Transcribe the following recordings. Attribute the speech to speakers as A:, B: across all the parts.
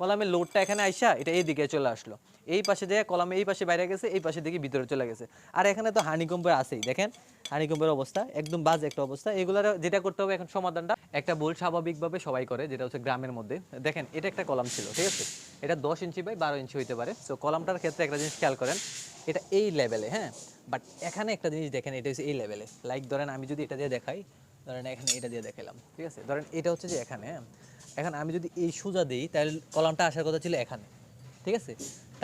A: কলামের লোডটা এখানে আইসা এটা এই দিকে চলে আসলো। এই পাশে দিয়ে কলামে এই পাশে বাইরে গেছে, এই পাশে দিকে ভিতরে চলে গেছে। আর এখানে তো হানিকম্পের আছেই, দেখেন? হানিকম্পের অবস্থা, একদম বাজে একটা অবস্থা। এগুলার যেটা করতে হবে এখন সমাধানটা, একটা বোল স্বাভাবিকভাবে সবাই করে, যেটা হচ্ছে গ্রামের মধ্যে। দেখেন, এটা একটা কলাম ছিল, ঠিক আছে? এটা দশ ইঞ্চি বাই বারো ইঞ্চি হইতে পারে। সো কলামটার ক্ষেত্রে একটা জিনিস খেয়াল করেন, এটা এই লেভেলে হ্যাঁ? বাট এখানে একটা জিনিস দেখেন, এটা হচ্ছে এই লেভেলে। লাইক ধরেন, আমি যদি এটা দিয়ে দেখাই, ধরেন, এখানে এটা দিয়ে দেখালাম ঠিক আছে? ধরেন, এটা হচ্ছে যে এখানে হ্যাঁ? এখন আমি যদি এই সোজা দিই, তাহলে কলামটা আসার কথা ছিল এখানে, ঠিক আছে?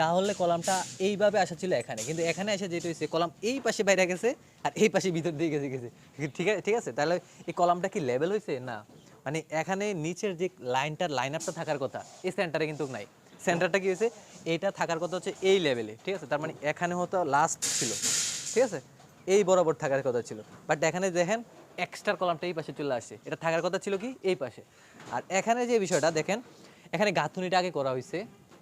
A: তাহলে কলামটা এইভাবে আসা ছিল এখানে, কিন্তু এখানে এসে যেটা হয়েছে, কলাম এই পাশে বাইরে গেছে আর এই পাশে ভিতর দিয়ে গেছে গেছে। ঠিক আছে ঠিক আছে? তাহলে এই কলামটা কি লেভেল হয়েছে? না। মানে এখানে নিচের যে লাইনটার লাইন আপটা থাকার কথা, এই সেন্টারে কিন্তু নাই। সেন্টারটা কি হয়েছে? এটা থাকার কথা হচ্ছে এই লেভেলে ঠিক আছে? তার মানে এখানে হয়তো লাস্ট ছিল, ঠিক আছে? এই বরাবর থাকার কথা ছিল। বাট এখানে দেখেন এক্সট্রা কলামটা এই পাশে চলে আসছে। এটা থাকার কথা ছিল কি? এই পাশে। আর এখানে যে বিষয়টা, দেখেন, এখানে গাঁথুনিটা আগে করা হয়েছে,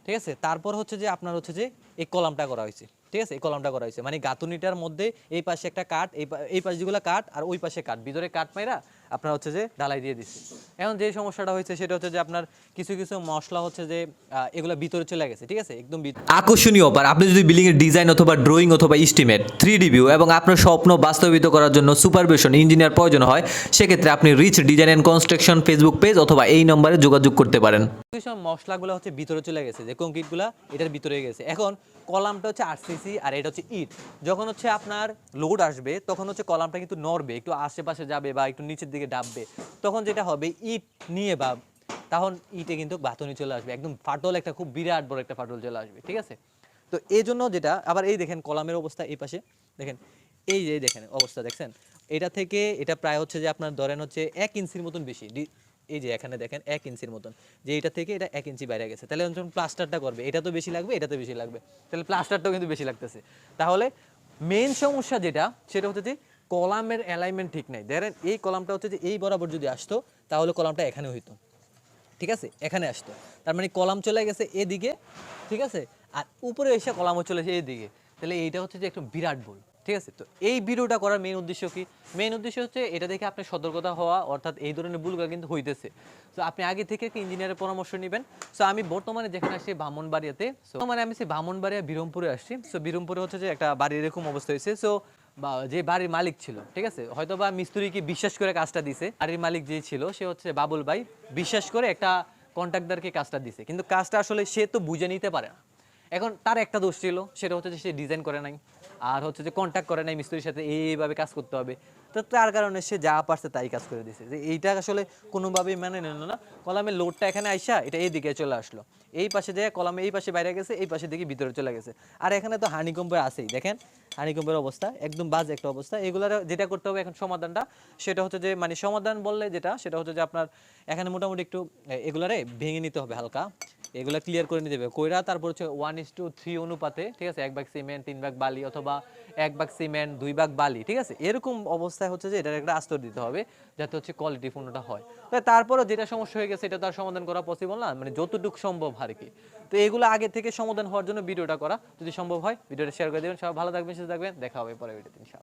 A: ঠিক আছে? তারপর হচ্ছে যে আপনার হচ্ছে যে এই কলামটা করা হয়েছে, ঠিক আছে? এই কলামটা করা হয়েছে। মানে গাঁথুনিটার মধ্যে এই পাশে একটা কাঠ, এই এই পাশে যেগুলো কাঠ আর ওই পাশে কাঠ। ভিতরে কাঠ মাইরা আপনার হচ্ছে যে ঢালাই দিয়ে দিচ্ছে। এখন যে সমস্যাটা হয়েছে সেটা হচ্ছে যে আপনার কিছু কিছু মশলা হচ্ছে যে এগুলো ভিতরে চলে গেছে ঠিক আছে? একদম
B: আকর্ষণীয় অফার আপনি যদি বিল্ডিং এর ডিজাইন অথবা ড্রয়িং অথবা ইস্টিমেট থ্রি ভিউ এবং আপনার স্বপ্ন বাস্তবিত করার জন্য সুপারভিশন ইঞ্জিনিয়ার প্রয়োজন হয় সেক্ষেত্রে আপনি reach design and construction Facebook page অথবা এই নম্বরে যোগাযোগ করতে পারেন।
A: কিছু মশলাগুলো হচ্ছে ভিতরে চলে গেছে যে কংক্রিটগুলো এটার ভিতরে গেছে। এখন কলামটা হচ্ছে আরসিসি আর এটা হচ্ছে ইট। যখন হচ্ছে আপনার লোড আসবে তখন হচ্ছে কলামটা কিন্তু নড়বে একটু আশেপাশে যাবে বা একটু নিচের দিকে ডাববে, তখন যেটা হবে, ইট নিয়ে বা তখন ইটে কিন্তু বাতনি চলে আসবে, একদম ফাটল একটা খুব বিরাট বড় একটা ফাটল চলে আসবে, ঠিক আছে? তো এই জন্য যেটা, আবার এই দেখেন কলামের অবস্থা এই পাশে, দেখেন, এই যে দেখেন অবস্থা, দেখছেন? এটা থেকে এটা প্রায় হচ্ছে যে আপনার ধরেন হচ্ছে এক ইঞ্চির মতন বেশি এই যে এখানে দেখেন এক ইঞ্চির মতন, যে এটা থেকে এটা এক ইঞ্চি বাইরে গেছে, তাহলে যখন প্লাস্টারটা করবে, এটা তো বেশি লাগবে, এটা তো বেশি লাগবে, তাহলে প্লাস্টারটাও কিন্তু বেশি লাগতেছে। তাহলে মেন সমস্যা যেটা, সেটা হচ্ছে যে কলামের অ্যালাইনমেন্ট ঠিক নাই। দেখেন এই কলামটা হচ্ছে যে এই বরাবর যদি আসতো, তাহলে কলামটা এখানে হইতো। ঠিক আছে? এখানে আসতো। তার মানে কলাম চলে গেছে এদিকে, ঠিক আছে? আর উপরে এসে কলামও চলে এসে এদিকে তাহলে এইটা হচ্ছে যে একটু বিরাট ভুল, ঠিক আছে? তো এই ভিডিওটা করার মেন উদ্দেশ্য কি? মেন উদ্দেশ্য হচ্ছে এটা দেখে আপনি সতর্কতা হওয়া, অর্থাৎ এই ধরনের ভুলগুলো কিন্তু হইতেছে। তো আপনি আগে থেকে কি ইঞ্জিনিয়ারের পরামর্শ নেবেন। সো আমি বর্তমানে যেখানে আসছি ব্রাহ্মণবাড়িয়াতে সো মানে আমি সে ব্রাহ্মণবাড়িয়া বিরমপুরে আসছি। সো বিরমপুরে হচ্ছে যে একটা বাড়ির এরকম অবস্থা হয়েছে। সো বা যে বাড়ির মালিক ছিল, ঠিক আছে? হয়তো বা মিস্ত্রিকে বিশ্বাস করে কাজটা দিছে? বাড়ির মালিক যে ছিল, সে হচ্ছে বাবুল ভাই, বিশ্বাস করে একটা কন্ট্রাক্টরকে কাজটা দিছে। কিন্তু কাজটা আসলে সে তো বুঝে নিতে পারে না। এখন তার একটা দোষ ছিল, সেটা হচ্ছে যে সে ডিজাইন করে নাই। আর হচ্ছে যে কন্ট্যাক্ট করে নাই মিস্ত্রির সাথে, এইভাবে কাজ করতে হবে। তো তার কারণে সে যা পারছে তাই কাজ করে দিছে। যে এইটা আসলে কোনোভাবেই মানে নিল না। কলামের লোডটা এখানে আইসা এটা এই দিকে চলে আসলো। এই পাশে দিয়ে কলামে এই পাশে বাইরে গেছে, এই পাশে দিকে ভিতরে চলে গেছে। আর এখানে তো হানিকম্পের আছেই। দেখেন হানিকম্পের অবস্থা, একদম বাজে একটা অবস্থা। এগুলার যেটা করতে হবে এখন সমাধানটা, সেটা হচ্ছে যে মানে সমাধান বললে যেটা, সেটা হচ্ছে যে আপনার এখানে মোটামুটি একটু এগুলারে ভেঙে নিতে হবে হালকা। এগুলা ক্লিয়ার করে নিতে হবে। কইরা তারপর হচ্ছে ওয়ান ইস টু থ্রি অনুপাতে, ঠিক আছে? এক ভাগ সিমেন্ট তিন ভাগ বালি অথবা এক ভাগ সিমেন্ট দুই ভাগ বালি, ঠিক আছে? এরকম অবস্থায় হচ্ছে যে এটার একটা আস্তর দিতে হবে যাতে হচ্ছে কোয়ালিটি পূর্ণটা হয়। তো তারপরও যেটা সমস্যা হয়ে গেছে, এটা তো আর সমাধান করা পসিবল না মানে যতটুকু সম্ভব আর কি। তো এগুলো আগে থেকে সমাধান হওয়ার জন্য ভিডিওটা করা। যদি সম্ভব হয়, ভিডিওটা শেয়ার করে দেবেন। সবাই ভালো থাকবেন, সুস্থ থাকবেন। দেখা হবে পরে ইনশাআল্লাহ।